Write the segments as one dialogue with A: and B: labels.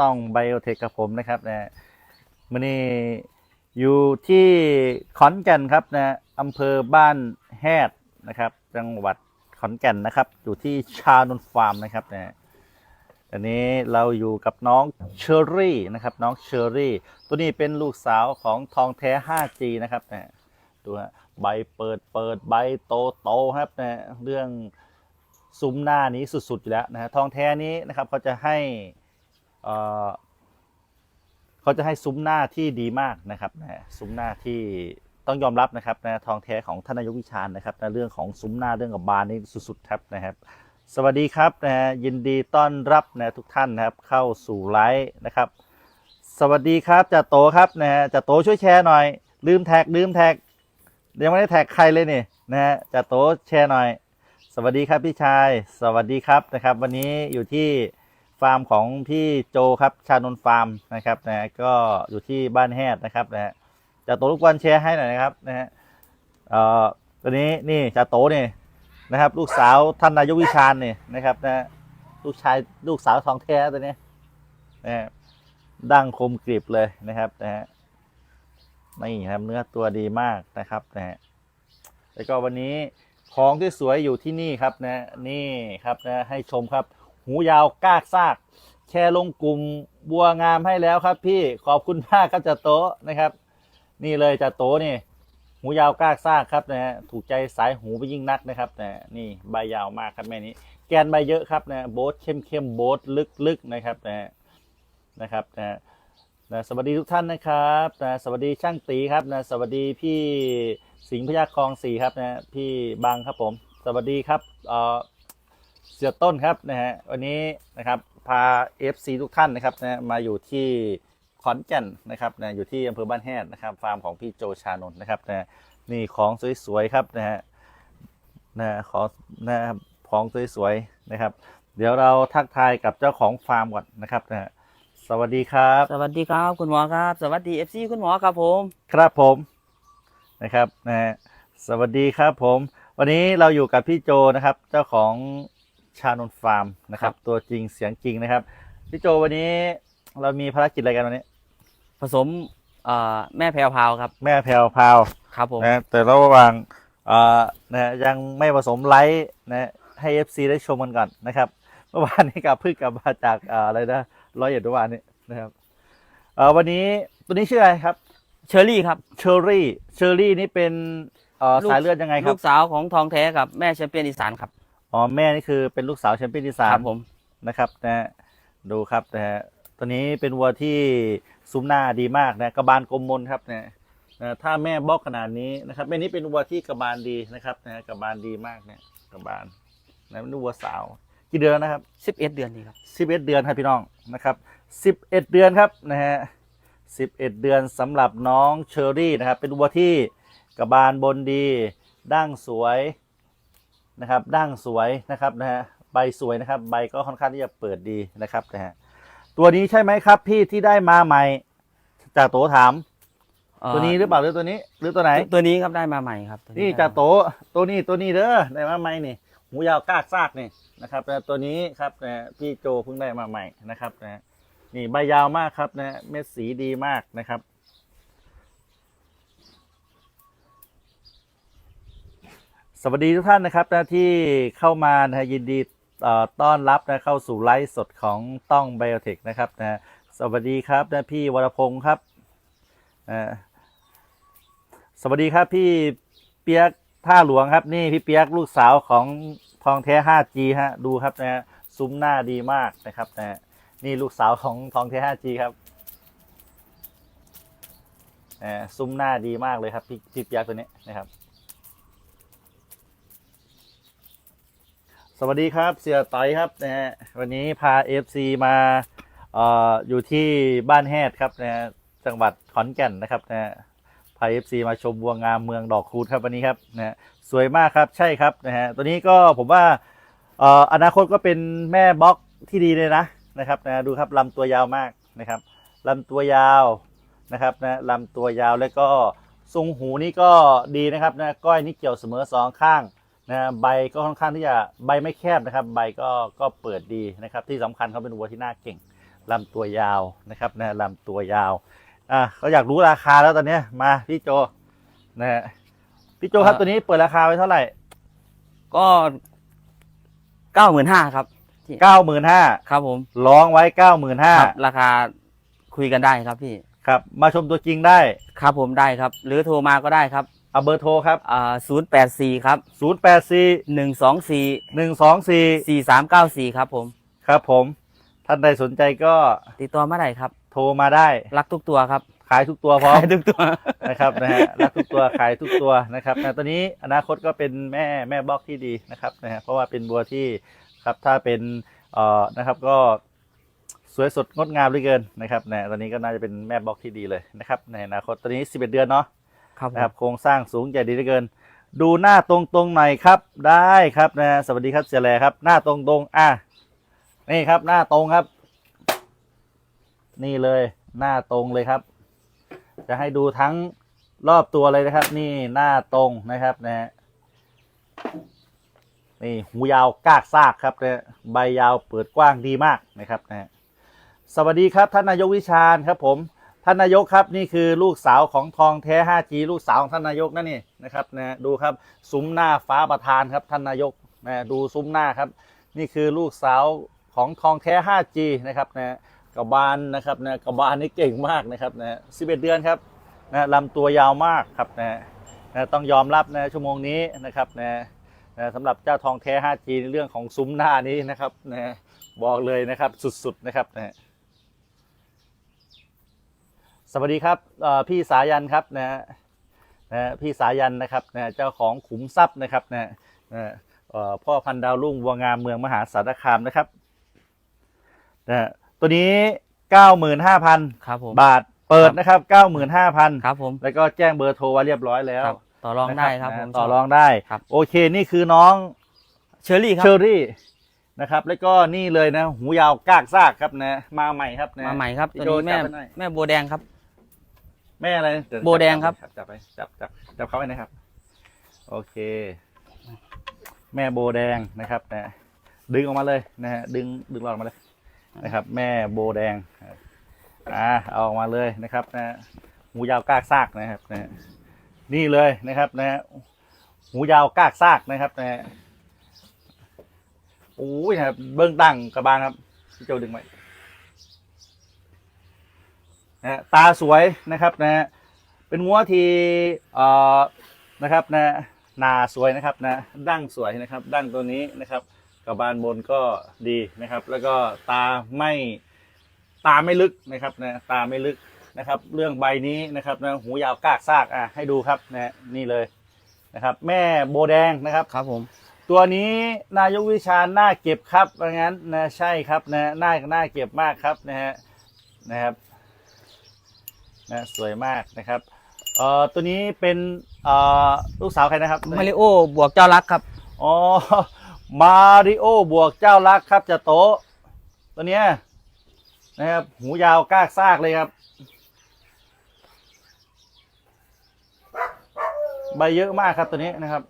A: ต้องไบโอเทคกับผมนะครับนะมื่อนี้อยู่ที่ขอนแก่นครับนะอำเภอบ้านแฮดนะครับ จังหวัดขอนแก่นนะครับ อยู่ที่ชานนฟาร์มนะครับนะอันนี้เราอยู่กับน้องเชอรี่นะครับน้องเชอรี่ ตัวนี้เป็นลูกสาวของทองแท้ 5G นะครับนะดูฮะใบเปิดเปิดใบโตโตครับนะเรื่องซุ้มหน้านี้สุดๆอยู่แล้วนะฮะทองแท้นี้นะครับเขาจะให้ เขาจะให้ซุ้มหน้าที่ดีมากนะครับนะซุ้มหน้าที่ต้องยอมรับนะครับนะทองแท้ของท่านนายกวิชาญนะครับนะเรื่องของซุ้มหน้าเรื่องกับบานนี่สุดๆครับนะครับสวัสดีครับนะฮะยินดีต้อนรับนะทุกท่านนะครับเข้าสู่ไลฟ์นะครับ สวัสดีครับจ่าโตครับนะฮะจ่าโตช่วยแชร์หน่อย ลืมแท็กลืมแท็กยังไม่ได้แท็กใครเลยนี่นะฮะจ่าโตแชร์หน่อย สวัสดีครับพี่ชาย สวัสดีครับนะครับ วันนี้อยู่ที่ ฟาร์มของพี่โจครับชานนฟาร์มนะครับนะก็อยู่ที่บ้านแฮดนะครับนะฮะจ่าโตลูกวันแชร์ให้หน่อยนะครับนะฮะเอ่อตัวนี้นี่จ่าโตนี่นะครับ ลูกสาวท่านนายกวิชาญนี่นะครับนะลูกชายลูกสาวทองแท้ตัวนี้นะฮะดั้งคมกริบเลยนะครับนะฮะนี่ครับเนื้อตัวดีมากนะครับนะฮะแล้วก็วันนี้ของที่สวยอยู่ที่นี่ครับนะนี่ครับนะให้ชมครับ หูยาวกากซาก แชร์ลงกลุ่มบัวงามให้แล้วครับ พี่ขอบคุณมากครับจ่าโตนะครับ นี่เลยจ่าโตนี่ หูยาวกากซากครับนะฮะถูกใจสายหูไปยิ่งนักนะครับนะนี่ใบยาวมากครับแม่นี้ แกนใบเยอะครับนะโบทเข้มเข้มโบทลึกลึกๆนะครับนะนะครับนะนะสวัสดีทุกท่านนะครับนะสวัสดีช่างตีครับนะสวัสดีพี่สิงห์พยาคลองสีครับนะพี่บังครับผม สวัสดีครับเอ่อ เสียต้นครับนะฮะวันนี้นะครับพา FC ทุกท่านนะครับนะมาอยู่ที่ขอนแก่นนะครับนะอยู่ที่อำเภอบ้านแฮดนะครับฟาร์มของพี่โจชานนท์นะครับนะนี่ของสวยๆครับนะฮะนะของนะครับของสวยๆนะครับ เดี๋ยวเราทักทายกับเจ้าของฟาร์มก่อนนะครับนะฮะสวัสดีครับ
B: สวัสดีครับคุณหมอครับ สวัสดีเอฟซีคุณหมอครับผม
A: ครับผมนะครับนะฮะสวัสดีครับผม วันนี้เราอยู่กับพี่โจนะครับ เจ้าของ ชานนท์ฟาร์มนะครับ ตัวจริงเสียงจริงนะครับพี่โจวันนี้เรามีภารกิจอะไรกันวันนี้
B: ผสมเอ่อแม่แพรวพราวครับ
A: แม่แพรวพราว
B: ครับผม
A: นะแต่ระหว่างเอ่อนะฮะยังไม่ผสมไลท์นะให้ FC ได้ชมกันก่อนนะครับเมื่อวานนี้กับเพิ่งกลับมาจากเอ่ออะไรนะร้อยเอ็ดเมื่อวานนี้นะครับเอ่อวันนี้ตัวนี้ชื่ออะไรครับ
B: เชอรี่ครับ
A: เชอรี่เชอรี่นี่เป็นเอ่อ
B: ลูก
A: สายเลือดยังไงครั
B: ลู
A: บ
B: กสาวของทองแท้กับแม่แชมเปี้ยนอีสานครับ
A: อ๋อแม่นี่คือเป็นลูกสาวแชมเปี้ยนที่สา
B: ค
A: ม
B: รับผม
A: นะครับนะฮะดูครับนะฮะตัวนี้เป็นวัวที่ซุ้มหน้าดีมากนะกระบาลกลมมนครับนะนะถ้าแม่บล็อกขนาดนี้นะครับแม่นี้เป็นวัวที่กระบาลดีนะครับนะกระบาลดีมากเนี่ยกระบาลนะเป็นวัวสาวกี่เดือนนะครับ
B: สิบเอ็ดเดือนนี้ครับ
A: สิบเอ็ดเดือนครับพี่น้องนะครับสิบเอ็ดเดือนครับนะฮะสิบเอ็ดเดือนสำหรับน้องเชอรี่นะครับเป็นวัวที่กระบาลบนดี ดั้งสวย นะครับดั้งสวยนะครับนะฮะใบสวยนะครับ ใบก็ค่อนข้างที่จะเปิดดีนะครับนะฮะตัวนี้ใช่ไหมครับ พี่ที่ได้มาใหม่จากโตถาม
B: เอ่อ
A: ตัวนี้หรือเปล่าหรือตัวนี้ หรือตัวไหน
B: ตัวนี้ครับได้มาใหม่ครับตัว
A: นี่
B: ได้
A: จากโตตัวนี้ตัวนี้เด้อได้มาใหม่นี่หูยาวกากซากนี่นะครับนะตัวนี้ครับนะพี่โจเพิ่งได้มาใหม่นะครับนะนี่ใบยาวมากครับนะเม็ดสีดีมากนะครับ สวัสดีทุกท่านนะครับนะที่เข้ามานะยินดีต้อนรับนะเข้าสู่ไลฟ์สดของต้องไบโอเทคนะครับนะสวัสดีครับนะพี่วรพงศ์ครับอ่าสวัสดีครับพี่เปียกท่าหลวงครับนี่พี่เปียกลูกสาวของทองแท้ 5G ฮะดูครับนะฮะซุ้มหน้าดีมากนะครับนะนี่ลูกสาวของทองแท้ 5G ครับซุ้มหน้าดีมากเลยครับพี่พี่เปียกตัวนี้นะครับ สวัสดีครับเสียต่อยครับนะฮะวันนี้พา FC มาเอ่ออยู่ที่บ้านแฮดครับนะฮะจังหวัดขอนแก่นนะครับนะฮะพา FC มาชมบัวงามเมืองดอกคูณครับวันนี้ครับนะฮะสวยมากครับใช่ครับนะฮะตัวนี้ก็ผมว่าเอ่ออนาคตก็เป็นแม่บล็อกที่ดีเลยนะนะครับนะดูครับลำตัวยาวมากนะครับลำตัวยาวนะครับนะลำตัวยาวแล้วก็ทรงหูนี่ก็ดีนะครับนะก้อยนี่เกี่ยวเสมอสองข้าง นะใบก็ค่อนข้างที่จะใบไม่แคบนะครับ ใบก็ก็เปิดดีนะครับ ที่สำคัญเขาเป็นวัวที่น่าเก่งลำตัวยาวนะครับนะลำตัวยาวอะเขาอยากรู้ราคาแล้วตอนเนี้ยมาพี่โจนะฮะพี่โจครับ
B: เอ่อ
A: ตัวนี้เปิดราคาไว้เท่าไหร่
B: ก็เก้าหมื่นห้าครับ
A: เก้าหมื่นห้า
B: ครับ ผม
A: ร้องไว้เก้าหมื่นห้า
B: ครับราคาคุยกันได้ครับพี่
A: ครับ มาชมตัวจริงได้
B: ครับผมได้ครับ หรือโทรมาก็ได้ครับ
A: เอาเบอร์โทรครับ
B: อ่าศูนย์แปดสี่ครับ
A: ศูนย์แปดสี่
B: หนึ่งสองสี่
A: หนึ่งสองสี่
B: สี่สามเก้าสี่ครับผม
A: ครับผม ท่านใดสนใจก็
B: ติดต่อมาได้ครับ
A: โทรมาได้
B: รักทุกตัวครับ
A: ขายทุกตัวพร้อม
B: ขายทุกตัว
A: นะครับนะฮะรักทุกตัวขายทุกตัวนะครับนะตอนนี้อนาคตก็เป็นแม่แม่บล็อกที่ดีนะครับนะฮะเพราะว่าเป็นบัวที่ครับถ้าเป็นเอ่อนะครับก็สวยสดงดงามเหลือเกินนะครับนะตอนนี้ก็น่าจะเป็นแม่บล็อกที่ดีเลยนะครับในอนาคตตอนนี้ 11 เดือนเนาะ
B: ครับผม
A: นะครับโครงสร้างสูงใหญ่ดีเหลือเกิน ดูหน้าตรงตรงๆหน่อยครับ ได้ครับนะ สวัสดีครับเสียแลครับ หน้าตรงตรงๆอะนี่ครับ หน้าตรงครับ นี่เลย หน้าตรงเลยครับ จะให้ดูทั้งรอบตัวเลยนะครับ นี่หน้าตรงนะครับนะฮะนี่หูยาวกากซากครับนะใบยาวเปิดกว้างดีมากนะครับนะฮะสวัสดีครับท่านนายกวิชาญครับผม ท่านนายกครับนี่คือลูกสาวของทองแท้ 5G ลูกสาวของท่านนายกนั่นนี่นะครับนะดูครับซุ้มหน้าฟ้าประธานครับท่านนายกนะดูซุ้มหน้าครับ นี่คือลูกสาวของทองแท้ 5G นะครับนะกระบาลนะครับนะกระบาลนี่เก่งมากนะครับนะ11 เดือนครับนะลำตัวยาวมากครับนะนะต้องยอมรับนะชั่วโมงนี้นะครับนะนะสำหรับเจ้าทองแท้ 5G ในเรื่องของซุ้มหน้านี้นะครับนะบอกเลยนะครับสุดๆนะครับนะ สวัสดีครับเอ่อพี่สายันครับนะนะพี่สายันนะครับนะเจ้าของขุมทรัพย์นะครับนะนะเอ่อพ่อพันธุ์ดาวรุ่งวัวงามเมืองมหาสารคามนะครับนะฮะตัวนี้95,000
B: ครับผม
A: บาทเปิดนะครับ95,000
B: ครับผม
A: แล้วก็แจ้งเบอร์โทรไว้เรียบร้อยแล้ว
B: ครับต่อรองได้ครับ
A: นะ
B: ผม
A: ต่อรองได้
B: ครับ
A: โอเคนี่คือน้อง
B: เชอรี่ครับ
A: เชอรี่นะครับแล้วก็นี่เลยนะ หูยาวกากซากครับนะมาใหม่ครับนะ
B: มาใหม่ครับ
A: พี่
B: ตัว
A: โจ
B: นี้แม่
A: จับไปหน่อย
B: แม่โบวแดงครับ
A: แม่อะไรเยว
B: โบแดงครับ
A: จับไปจับจับจับเขาไว้นะครับ โอเค แม่โบแดงนะครับนะดึงออกมาเลยนะฮะดึงดึงหลอดออกมาเลยนะครับ แม่โบแดงอ่าเอาออกมาเลยนะครับนะหูยาวกากซากนะครับนะนี่เลยนะครับนะหูยาวกากซากนะครับนะโอ้ยนะครับเบื้องตั้งกระบาลครับพี่โจดึงไว้ นะฮะตาสวยนะครับนะฮะเป็นงัวที่เอ่อนะครับนะหนาสวยนะครับนะดั้งสวยนะครับ ดั้งตัวนี้นะครับกระบาลบนก็ดีนะครับ แล้วก็ตาไม่ตาไม่ลึกนะครับนะตาไม่ลึกนะครับ เรื่องใบนี้นะครับนะหูยาวกากซากอะให้ดูครับนะนี่เลยนะครับ แม่โบแดงนะครับ
B: ครับผม
A: ตัวนี้นายกวิชาญน่าเก็บครับเพราะงั้นนะใช่ครับนะน่าน่าเก็บมากครับนะฮะนะครับ นะสวยมากนะครับเอ่อตัวนี้เป็นเอ่อลูกสาวใครนะครับ
B: มาริโอบวกเจ้ารักครับ
A: อ๋อมาริโอบวกเจ้ารักครับจะโตะตัวเนี้ยนะครับ หูยาวกากซากเลยครับ ใบเยอะมากครับตัวนี้นะครับ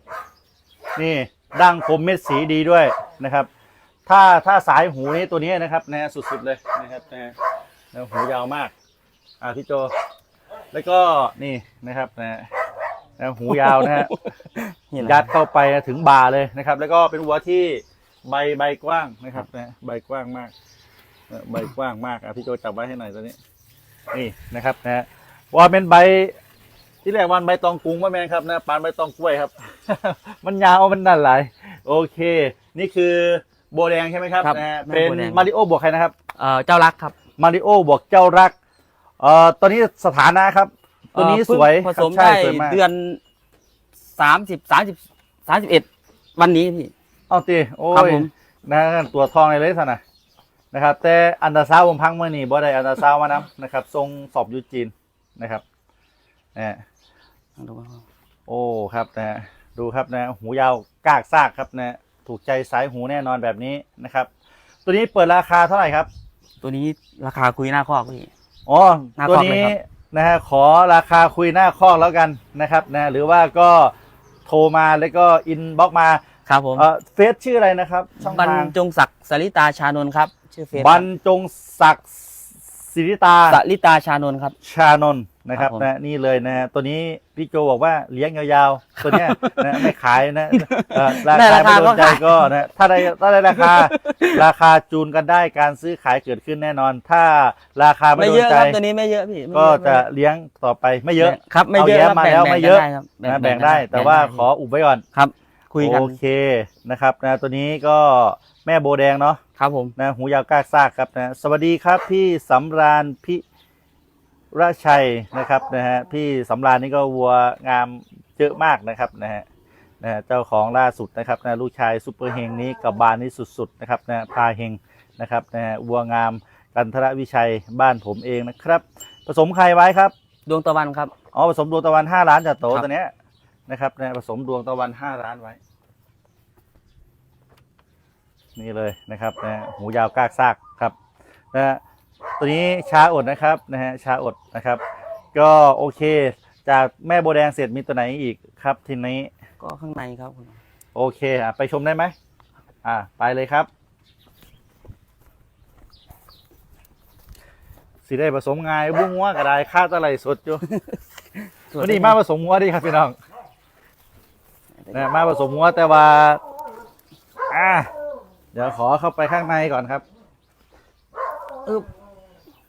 A: นี่ดั้งคมเม็ดสีดีด้วยนะครับ ถ้าถ้าสายหูนี้ตัวนี้นะครับนะฮะสุดๆเลยนะครับนะฮะนะหูยาวมาก อ่าพี่โจ แล้วก็นี่นะครับนะฮะนะหูยาวนะฮะ
B: นี่แหละ
A: ยัดเข้าไปถึงบ่าเลยนะครับ แล้วก็เป็นวัวที่ใบใบกว้างนะครับนะใบกว้างมากเอ่อใบกว้างมากอะพี่โจจับไว้ให้หน่อยตัวนี้ นี่นะครับนะว่าเป็นใบที่แรกวันใบตองกรุงว่าแมนครับนะปานใบตองกล้วยครับ มันยาวมันนั่นหลายโอเค นี่คือโบแดงใช่ไหมครับ
B: ครับ
A: นะฮะ
B: แม่
A: เป็น
B: โบแดง
A: มาริโอบวกใครนะครับ
B: เอ่อเจ้ารักครับ
A: มาริโอบวกเจ้ารัก เอ่อตอนนี้สถานะครับ ตัวนี้
B: เอ่อเพิ่
A: ส
B: ง
A: วย
B: ผ
A: ครับ
B: สม
A: ใช่
B: ได้
A: สวยมาก
B: เดือนสามสิบสามสิบสามสิบเอ็ดวันนี้พี่
A: เอาตีโอ้
B: ครับ
A: ย
B: ผม
A: นะตัวทองเลยเลยสนะนะครับ แต่อันดาซาวผมพังเมื่อนี่บ่ได้อันดาซาวมานํนะครับทรงสอบอยูจีนนะครับนะโอ้ครับนะดูครับนะหูยาวกากซากครับนะถูกใจสายหูแน่นอนแบบนี้นะครับ ตัวนี้เปิดราคาเท่าไหร่ครับ
B: ตัวนี้ราคาคุยหน้าคอกพี่
A: อ๋อ
B: หน้า
A: ตัว
B: คอกเลย
A: นี้
B: ครับ
A: นะฮะขอราคาคุยหน้าคอกแล้วกันนะครับนะหรือว่าก็โทรมาแล้วก็อินบ็อกมา
B: ครับผม
A: เอ่อเฟซชื่ออะไรนะครับช่อง
B: บรร
A: ทาง
B: จงศักดิ์สริตาชานนท์ครับ ชื่อเฟซ
A: บรรจงศักดิ์ ศิริตา
B: สลิตาชานนท์ครับ
A: ชานนท์นะครับ
B: ครับผม
A: นะนี่เลยนะฮะตัวนี้พี่โจบอกว่าเลี้ยงยาวๆ ตัวเนี้ยนะไม่ขายนะเอ่อรา
B: ได้
A: คา
B: รา
A: ไม่
B: คา
A: โด
B: ก็
A: นใจ
B: ขาย
A: ก็นะถ้าได้ถ้าได้ราคา ราคาจูนกันได้การซื้อขายเกิดขึ้นแน่นอน ถ้าราคาไม่
B: ไม่
A: โด
B: เย
A: น
B: อะ
A: ใจ
B: ครับตัวนี้ไม่เยอะพี่ไม่
A: ก็
B: เยอ
A: จะเลี้ยงต่อไปไม่เยอะ
B: ครับไม่เยอะ
A: เอาแย้ม
B: ครับ
A: มา
B: แบ่ง
A: แล้ว
B: แบ่ง
A: ไม่
B: กัน
A: เยอะ
B: ได้ครับ
A: นะแบ่งได้แต่ว่าขออุบไว้ก่อน
B: ครับ คุยกัน
A: โอเคนะครับนะตัวนี้ก็แม่โบแดงเนาะ
B: ครับผม
A: นะหูยาวกล้ากซากครับนะสวัสดีครับพี่สำราญพิระชัยนะครับนะฮะพี่สำราญนี่ก็วัวงามเยอะมากนะครับนะฮะนะฮะเจ้าของล่าสุดนะครับนะลูกชายซุปเปอร์เฮงนี้กับบานนี้สุดๆนะครับนะพาเฮงนะครับนะฮะวัวงามกันทรวิชัยบ้านผมเองนะครับ ผสมใครไว้ครับ
B: ดวงตะวันครับ
A: อ๋อผสมดวงตะวันห้าล้านจัดโต
B: ครับ
A: ตัวเนี้ย นะครับนะผสมดวงตะวันห้าล้านไว้ นี่เลยนะครับนะหูยาวกากซากครับนะฮะตัวนี้ช้าอดนะครับนะฮะช้าอดนะครับ ก็โอเค จากแม่โบวแดงเสร็จมีตัวไหนอีกครับทีนี้
B: ก็ข้างในครับคุณหมอ
A: โอเคอะไปชมได้ไหมอ่าไปเลยครับสิได้ผสมงายบุ้งว่ากระไดค่าตะไหลสดอยู่ วันนี้มาผสมหัวดีครับพี่น้อง นะมาผสมหัวแต่ว่าอ่าเดี๋ยวขอเข้าไปข้างในก่อนครับ
B: อึบ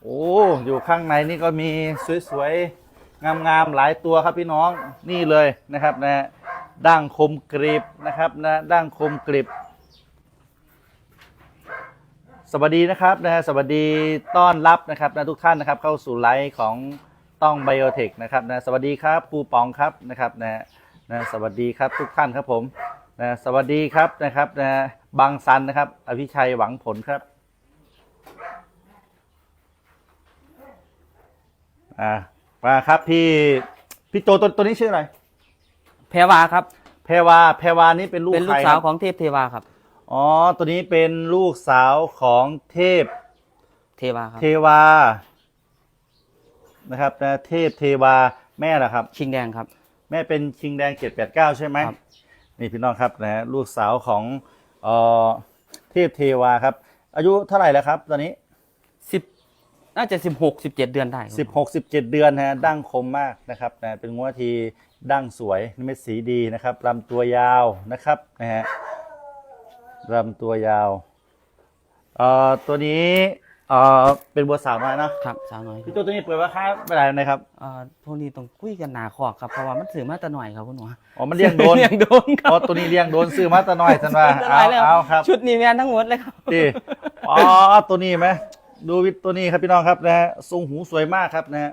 A: โอ้อยู่ข้างในนี่ก็มีสวยๆงามๆหลายตัวครับพี่น้องนี่เลยนะครับนะดั้งคมกริบนะครับนะดั้งคมกริบ สวัสดีนะครับนะฮะสวัสดีต้อนรับนะครับนะทุกท่านนะครับเข้าสู่ไลฟ์ของต้องไบโอเทคนะครับนะสวัสดีครับครูปองครับนะครับนะ นะสวัสดีครับทุกท่านครับผมนะสวัสดีครับนะครับนะบางซันนะครับ อภิชัยหวังผลครับอ่ามาครับพี่พี่โจตัวตัวนี้ชื่ออะไร
B: แพรวาครับ
A: แพรวาแพรวานี่เป็นลูก
B: เป็นลู
A: ใคร
B: ก
A: ค
B: สาว
A: รับ
B: ของเทพเทวาครับ
A: อ๋อตัวนี้เป็นลูกสาวของเทพ
B: เทวาครับ
A: เทวา นะครับนะเทพเทวาแม่ล่ะครับ
B: ชิงแดงครับ
A: แม่เป็นชิงแดงเจ็ดแปดเก้าใช่ไหม
B: ครับ
A: นี่พี่น้องครับนะลูกสาวของเอ่อเทพเทวาครับ อายุเท่าไหร่แล้วครับ ตอนนี้
B: สิบน่าจะสิบหกสิบเจ็ดเดือนได้ครับ
A: สิบหกสิบเจ็ดเดือนฮะดั้งคมมากนะครับนะเป็นงวทีดั้งสวยเม็ดสีดีนะครับลำตัวยาวนะครับนะฮะลำตัวยาวเอ่อตัวนี้เอ่อเป็นบัวสาวน้อยเนาะ
B: ครับสาวน้อย
A: พี่ตัวตัวนี้เปิดราคาเท่าไหร่นะครับ
B: อ่าพวกนี้ต้องคุยกันหนาขอกครับเพราะว่ามันถือมาแต่หน่อยครับคุณหมอ
A: อ๋อมันเลี้ยงโดน
B: เลี้ยงโดนค
A: อ๋
B: รั
A: อบตัวนี้เลี้ยงโดนซื้อมาแตะน้อยทันว่า
B: แต่ห
A: เอา
B: น่อยแล้ว
A: เอาครับ
B: ชุดนี้แม่นทั้งหมดเลยครับ
A: ดีอ๋อตัวนี้ไหมดูวิตัวนี้ครับพี่น้องครับนะฮะทรงหูสวยมากครับนะฮะ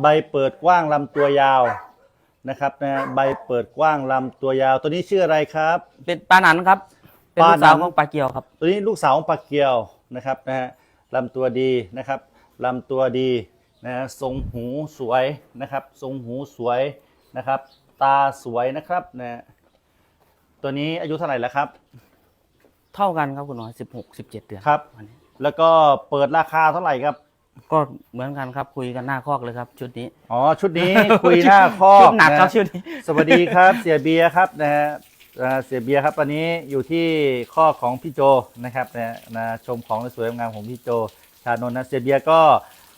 A: ใบเปิดกว้างลำตัวยาวนะครับนะฮะใบเปิดกว้างลำตัวยาว ตัวนี้ชื่ออะไรครับ
B: เป็นปลาหนันครับเป็นลูกสาวของปลาเกียวครับ
A: ตัวนี้ลูกสาวของปลาเกียวนะครับนะฮะ ลำตัวดีนะครับลำตัวดีนะฮะทรงหูสวยนะครับทรงหูสวยนะครับ ตาสวยนะครับนะฮะตัวนี้อายุเท่าไหร่แล้วครับ
B: เท่ากันครับคุณหมอสิบหกสิบเจ็ดเดือน
A: ครับ
B: วันนี้
A: แล้วก็เปิดราคาเท่าไหร่ครับ
B: ก็เหมือนกันครับคุยกันหน้าคอกเลยครับ ชุดนี้
A: อ๋อชุดนี้คุยหน้าคอ
B: ชุ
A: ก
B: ดหนักครับ
A: นะ
B: ชุดนี้
A: สวัสดีครับเสียเบียร์ครับนะฮะอ่า เสียเบียครับวันนี้อยู่ที่ข้อของพี่โจนะครับนะนะชมของสวยงามของพี่โจชานนท์นะเสียเบียก็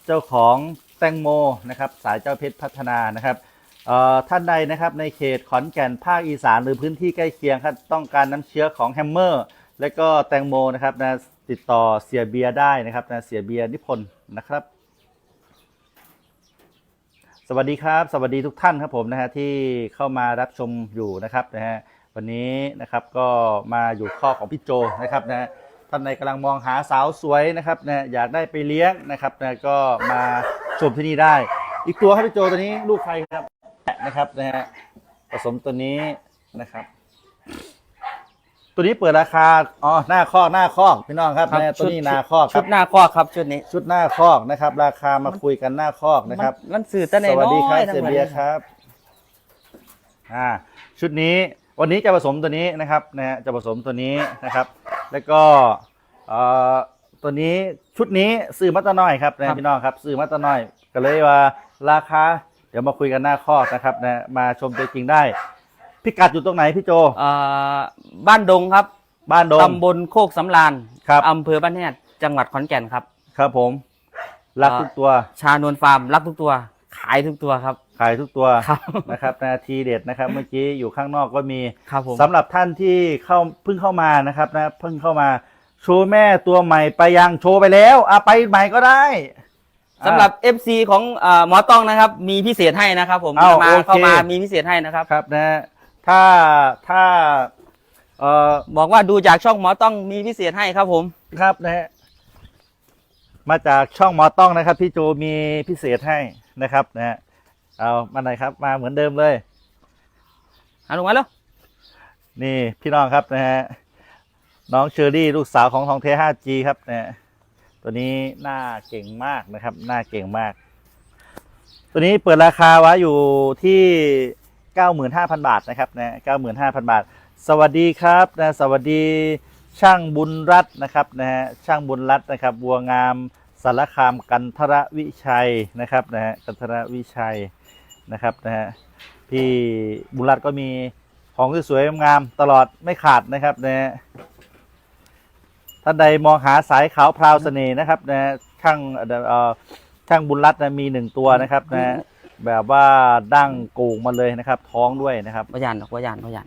A: เจ้าของแตงโมนะครับสายเจ้าเพชรพัฒนานะครับเอ่อท่านใดนะครับในเขตขอนแก่นภาคอีสานหรือพื้นที่ใกล้เคียงครับต้องการน้ำเชื้อของแฮมเมอร์ และก็แตงโมนะครับนะติดต่อเสียเบียได้นะครับนะเสียเบียนิพนธ์นะครับ สวัสดีครับ สวัสดีทุกท่านครับผมนะฮะที่เข้ามารับชมอยู่นะครับนะฮะ วันนี้นะครับก็มาอยู่ข้อของพี่โจนะครับนะฮะท่านใดกำลังมองหาสาวสวยนะครับนะอยากได้ไปเลี้ยงนะครับนะก็มาชมที่นี่ได้ อีกตัวครับพี่โจตัวนี้ลูกใครครับนะครับนะฮะผสมตัวนี้นะครับ ตัวนี้เปิดราคาอ๋อหน้าคอกหน้าคอกพี่น้องครับนะฮะตัวนี้หน้าคอกค
B: ชุ
A: รับ
B: ดหน้าคอกครับชุดนี้
A: ชุดหน้าคอกนะครับ ราคามาคุยกันหน้าคอกนะครับ
B: มันมันสื่อแต่ใน
A: สวัสดีครับ
B: น้อย
A: เสียเบียร์ครับ อ่า ชุดนี้ วันนี้จะผสมตัวนี้นะครับนะฮะจะผสมตัวนี้นะครับ แล้วก็เอ่อตัวนี้ชุดนี้ซื้อมาตะน้อยครับนะพี่น้องครับซื้อมาตะน้อย ก็เลยว่าราคาเดี๋ยวมาคุยกันหน้าคอกนะครับนะมาชมตัวจริงได้ พิกัดอยู่ตรงไหนพี่โจ
B: เอ่อบ้านดงครับ
A: บ้านโดม
B: ตำบลโคกสำราน
A: ครับ
B: อำเภอบ้านแฮดจังหวัดขอนแก่นครับ
A: ครับผม รัก
B: อ่า
A: ทุกตัว
B: ชานวลฟาร์มรักทุกตัว ขายทุกตัวครับ
A: ขายทุกตัว
B: ครับ
A: นะครับ นาทีเด็ดนะครับ เมื่อกี้อยู่ข้างนอกก็มี
B: ครับผม
A: สำหรับท่านที่เข้าเพิ่งเข้ามานะครับนะเพิ่งเข้ามาโชว์แม่ตัวใหม่ไปยังโชว์ไปแล้วอะไปใหม่ก็ได้
B: สำหรับ FC ของเอ่อหมอต้องนะครับ มีพิเศษให้นะครับ ผม
A: อ้าว
B: มา
A: โอเค
B: เข้ามามีพิเศษให้นะครับ
A: ครับนะถ้าถ้าเอ่อ
B: บอกว่าดูจากช่องหมอต้องมีพิเศษให้ครับผม
A: ครับนะฮะมาจากช่องหมอต้องนะครับ พี่โจมีพิเศษให้นะครับนะฮะ เอามาไหนอยครับ มาเหมือนเดิมเลย
B: เอาลงมาแล้ว
A: นี่พี่น้องครับนะฮะน้องเชอรี่ลูกสาวของทองเท 5G ครับนะฮะตัวนี้หน้าเก่งมากนะครับหน้าเก่งมาก ตัวนี้เปิดราคาไว้อยู่ที่ 95,000 บาทนะครับนะ95,000 บาท สวัสดีครับนะสวัสดีช่างบุญรัตน์นะครับนะฮะช่างบุญรัตน์นะครับ บัวงามสารคามกันทรวิชัยนะครับนะฮะกันทรวิชัย นะครับนะฮะพี่บุญรัตน์ก็มีของสวยๆงามๆตลอดไม่ขาดนะครับนะฮะท่านใดมองหาสายขาวพราวเสน่ห์นะครับนะฮะช่างเอ่อเอ่อช่างบุญรัตน์นะมีหนึ่งตัวนะครับนะฮะแบบว่าดั้งโก่งมาเลยนะครับ ท้องด้วยนะครับ
B: พยานพยานพยาน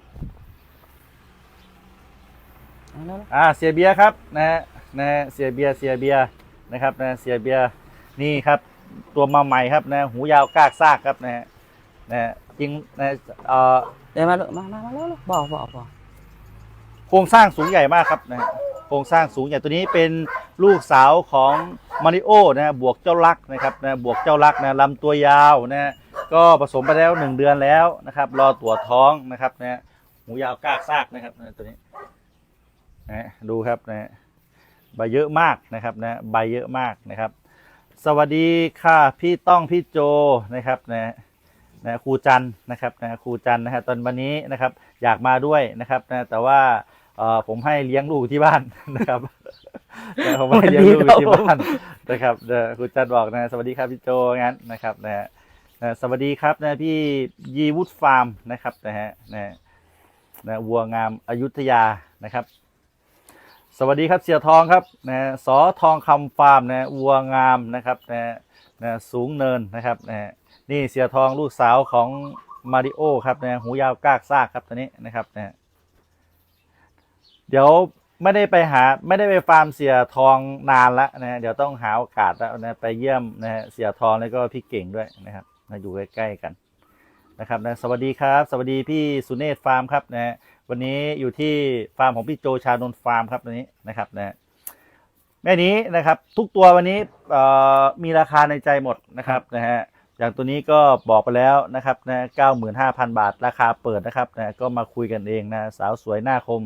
B: เอาแล้ว
A: อ่าเสียเบียร์ครับนะฮะนะฮะเสียเบียร์เสียเบียร์นะครับนะเสียเบียร์นี่ครับ ตัวมาใหม่ครับนะหูยาวกากซากครับนะฮะนะฮะจริงนะเอ่อ
B: เดี๋ยวมาลูกมามามาแล้วลูกบอกบอกบอก
A: โครงสร้างสูงใหญ่มากครับนะฮะโครงสร้างสูงใหญ่ตัวนี้เป็นลูกสาวของมาริโอนะฮะบวกเจ้าลักษณ์นะครับนะบวกเจ้าลักษณ์นะลำตัวยาวนะฮะก็ผสมไปแล้วหนึ่งเดือนแล้วนะครับรอตรวจท้องนะครับนะฮะหูยาวกากซากนะครับนะตัวนี้นะฮะดูครับนะฮะใบเยอะมากนะครับนะใบเยอะมากนะครับ สวัสดีค่ะพี่ต้องพี่โจนะครับนะนะครูจันทร์นะครับนะครูจันทร์นะฮะตอนวันนี้นะครับอยากมาด้วยนะครับนะแต่ว่าเอ่อผมให้เลี้ยงลูกที่บ้านนะครับนะผมให้เลี้ยงลูกที่บ้านนะครับเดี๋ยวครูจันทร์บอกนะสวัสดีครับพี่โจงั้นนะครับนะฮะนะสวัสดีครับนะพี่ยีวุฒฟาร์มนะครับนะฮะนะนะวัวงามอยุธยานะครับ สวัสดีครับเสียทองครับนะสอทองคำฟาร์มนะวัวงามนะครับนะนะสูงเนินนะครับนะนี่เสียทองลูกสาวของมาริโอครับนะหูยาวกากซากครับตัวนี้นะครับนะเดี๋ยวไม่ได้ไปหาไม่ได้ไปฟาร์มเสียทองนานล้วนะเดี๋ยวต้องหาโอกาสแล้วนะไปเยี่ยมนะเสียทองแล้วก็พี่เก่งด้วยนะครับนะอยู่ใกล้ๆกันนะครับนะสวัสดีครับ สวัสดีพี่สุเนศฟาร์มครับนะ วันนี้อยู่ที่ฟาร์มของพี่โจชานนฟาร์มครับตัวนี้นะครับนะแม่นี้นะครับ ทุกตัววันนี้มีราคาในใจหมดนะครับนะฮะอย่างตัวนี้ก็บอกไปแล้วนะครับนะเก้าหมื่นห้าพันบาทราคาเปิดนะครับนะก็มาคุยกันเองนะสาวสวยหน้าคม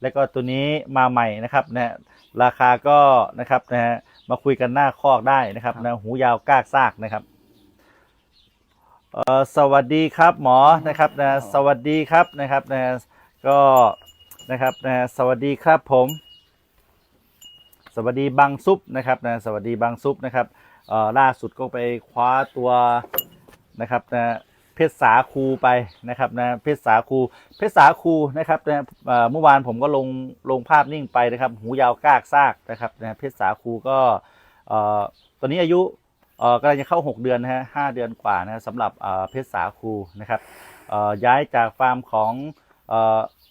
A: แล้วก็ตัวนี้มาใหม่นะครับนะราคาก็นะครับนะฮะมาคุยกันหน้าคอกได้นะครับนะหูยาวกากซากนะครับเออสวัสดีครับหมอนะครับนะสวัสดีครับนะครับนะ ก็นะครับนะสวัสดีครับผม สวัสดีบางซุปนะครับนะสวัสดีบางซุปนะครับเอ่อล่าสุดก็ไปคว้าตัวนะครับนะเพชรสาคูไปนะครับนะเพชรสาคูเพชรสาคูนะครับนะเอ่อเมื่อวานผมก็ลงลงภาพนิ่งไปนะครับ หูยาวกากซากนะครับนะเพชรสาคูก็เอ่อตอนนี้อายุเอ่อกำลังจะเข้า 6 เดือนนะฮะห้าเดือนกว่านะสำหรับเอ่อเพชรสาคูนะครับเอ่อย้ายจากฟาร์มของ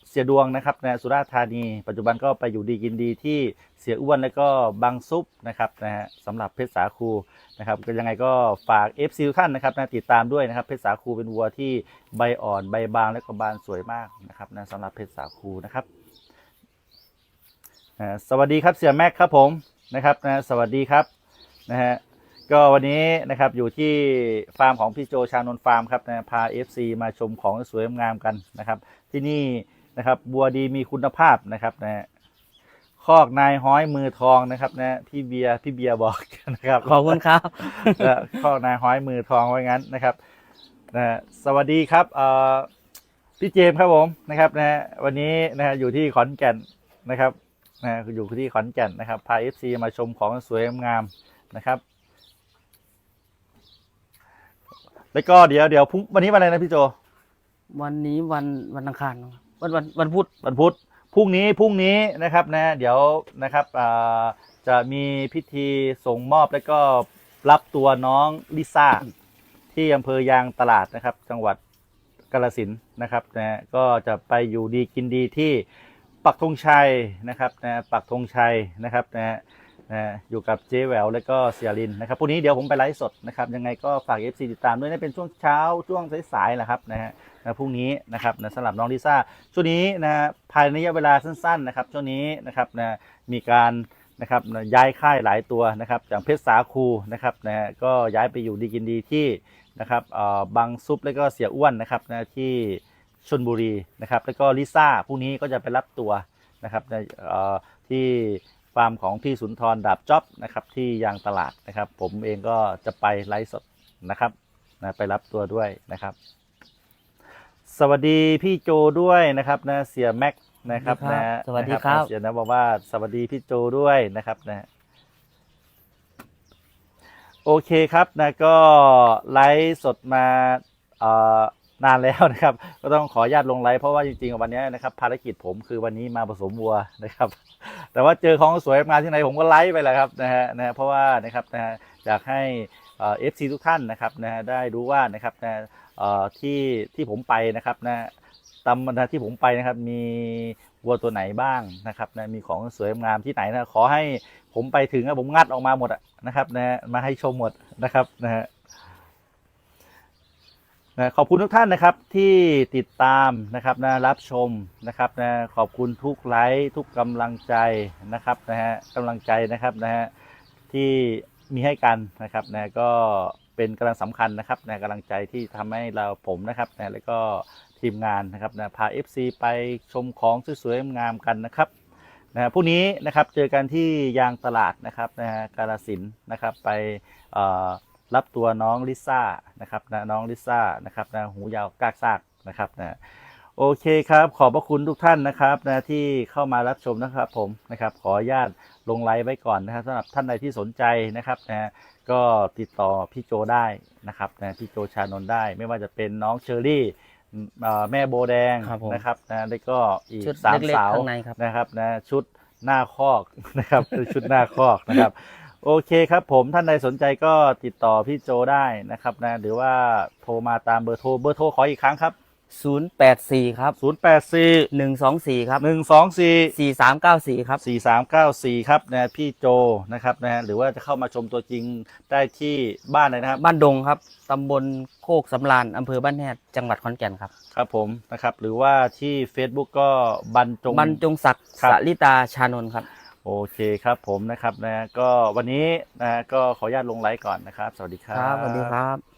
A: เสียดวงนะครับในสุราษฎร์ธานี ปัจจุบันก็ไปอยู่ดีกินดีที่เสียอ้วนแล้วก็บางซุปนะครับนะฮะสำหรับเพชรสาคูนะครับก็ยังไงก็ฝาก f อท่านนะครับนะติดตามด้วยนะครับเพชรสาคูเป็นวัวที่ใบอ่อนใบบางและก็บานสวยมากนะครับนะสำหรับเพชรสาคูนะครับสวัสดีครับเสียแม็กครับผมนะครับนะสวัสดีครับนะฮะก็วันนี้นะครับอยู่ที่ฟาร์มของพี่โจชานนท์ฟาร์มครับนะพา FC มาชมของสวยงามกันนะครับ ที่นี่นะครับ บัวดีมีคุณภาพนะครับนะฮะคอกนายห้อยมือทองนะครับ นะพี่เบียร์พี่เบียร์บอกนะครับ
B: ขอบคุณครับ
A: นะคอกนายห้อยมือทองไว้งั้นนะครับนะฮะสวัสดีครับเอ่อพี่เจมส์ครับผมนะครับนะฮะวันนี้นะฮะอยู่ที่ขอนแก่นนะครับนะฮะอยู่ที่ขอนแก่นนะครับพาเอฟซีมาชมของสวยงามนะครับ แล้วก็เดี๋ยวเดี๋ยวพรุ่งวันนี้วันอะไรนะพี่โจ
B: วันนี้วันวันอังคารวันวันวันพุธ
A: วันพุธพรุ่งนี้พรุ่งนี้นะครับนะเดี๋ยวนะครับจะมีพิธีส่งมอบแล้วก็รับตัวน้องลิซ่าที่อำเภอยางตลาดนะครับ จังหวัดกาฬสินนะครับนะก็จะไปอยู่ดีกินดีที่ปักธงชัยนะครับนะปักธงชัยนะครับนะ นะอยู่กับเจ๊แหววและก็เสียรินนะครับพรุ่งนี้เดี๋ยวผมไปไลฟ์สดนะครับยังไงก็ฝาก FC ติดตามด้วยนะเป็นช่วงเช้าช่วงสายๆแหละครับนะฮะนะพรุ่งนี้นะครับนะสำหรับน้องลิซ่าช่วงนี้นะฮะภายในระยะเวลาสั้นๆนะครับช่วงนี้นะครับนะมีการนะครับนะย้ายค่ายหลายตัวนะครับอย่างเพชรสาคูนะครับนะฮะก็ย้ายไปอยู่ดีกินดีที่นะครับเอ่อบางซุปแล้วก็เสียอ้วนนะครับนะที่ชนบุรีนะครับแล้วก็ลิซ่าพรุ่งนี้ก็จะไปรับตัวนะครับในเอ่อที่ ฟาร์มของพี่สุนทรดาบจ๊อบนะครับที่ยางตลาดนะครับ ผมเองก็จะไปไลฟ์สดนะครับนะไปรับตัวด้วยนะครับ สวัสดีพี่โจด้วยนะครับนะเสียแม็กนะครับ
B: สวัสดีครับ
A: นะ
B: สวัสดีครับ
A: นะเสียนะบอกว่าสวัสดีพี่โจด้วยนะครับนะโอเคครับนะก็ไลฟ์สดมาเอ่อ นานแล้วนะครับ ก็ต้องขออนุญาตลงไลฟ์เพราะว่าจริงๆวันนี้นะครับภารกิจผมคือวันนี้มาผสมวัวนะครับ แต่ว่าเจอของสวยงามที่ไหนผมก็ไลฟ์ไปแหละครับนะฮะนะฮะเพราะว่านะครับนะฮะอยากให้เอฟซีทุกท่านนะครับนะฮะได้รู้ว่านะครับนะที่ที่ผมไปนะครับนะตามบรรดาที่ผมไปนะครับมีวัวตัวไหนบ้างนะครับนะมีของสวยงามที่ไหนนะขอให้ผมไปถึงนะผมงัดออกมาหมดอะนะครับนะฮะมาให้ชมหมดนะครับนะฮะ นะขอบคุณทุกท่านนะครับที่ติดตามนะครับนะรับชมนะครับนะขอบคุณทุกไลค์ทุกกำลังใจนะครับนะฮะกำลังใจนะครับนะฮะที่มีให้กันนะครับนะก็เป็นกำลังสำคัญนะครับนะกำลังใจที่ทำให้เราผมนะครับนะแล้วก็ทีมงานนะครับนะพา FC ไปชมของสวยๆงามกันนะครับนะพรุ่งนี้นะครับเจอกันที่ยางตลาดนะครับนะฮะกาลสินนะครับไปเอ่อ รับตัวน้องลิซ่านะครับนะน้องลิซ่านะครับนะหูยาวกากซากนะครับนะโอเคครับขอบพระคุณทุกท่านนะครับนะที่เข้ามารับชมนะครับผมนะครับขออนุญาตลงไลฟ์ไว้ก่อนนะครับสำหรับท่านใดที่สนใจนะครับนะก็ติดต่อพี่โจได้นะครับนะพี่โจชานนท์ได้ ไม่ว่าจะเป็นน้องเชอรี่เอ่อแม่โบแดง
B: ครับผม
A: นะครับนะแล้วก็อีก
B: ชุด
A: สาม
B: เล็ก
A: สาว
B: ๆข้างในครับ
A: นะครับนะชุดหน้าคอกนะครับเป็นชุดหน้าคอกนะครับ โอเคครับผมท่านใดสนใจก็ติดต่อพี่โจได้นะครับนะหรือว่าโทรมาตามเบอร์โทรเบอร์โทรขออีกครั้งครับ
B: 084 ครับ
A: 084
B: 124 ครับ
A: 124
B: 4394 ครับ
A: 4394 ครับนะพี่โจนะครับนะฮะหรือว่าจะเข้ามาชมตัวจริงได้ที่บ้านเลยนะครับ
B: บ้านดงครับ ตำบลโคกสำราญอำเภอบ้านแฮดจังหวัดขอนแก่นครับ
A: ครับผมนะครับ หรือว่าที่ Facebook ก็บรรจง
B: บรรจงศักดิ์
A: ครับ
B: สลิตาชานนท์ครับ
A: โอเคครับผมนะครับนะก็วันนี้นะก็ขออนุญาตลงไลฟ์ก่อนนะครับ สวัสดีครั
B: ครับสวัสดีครับ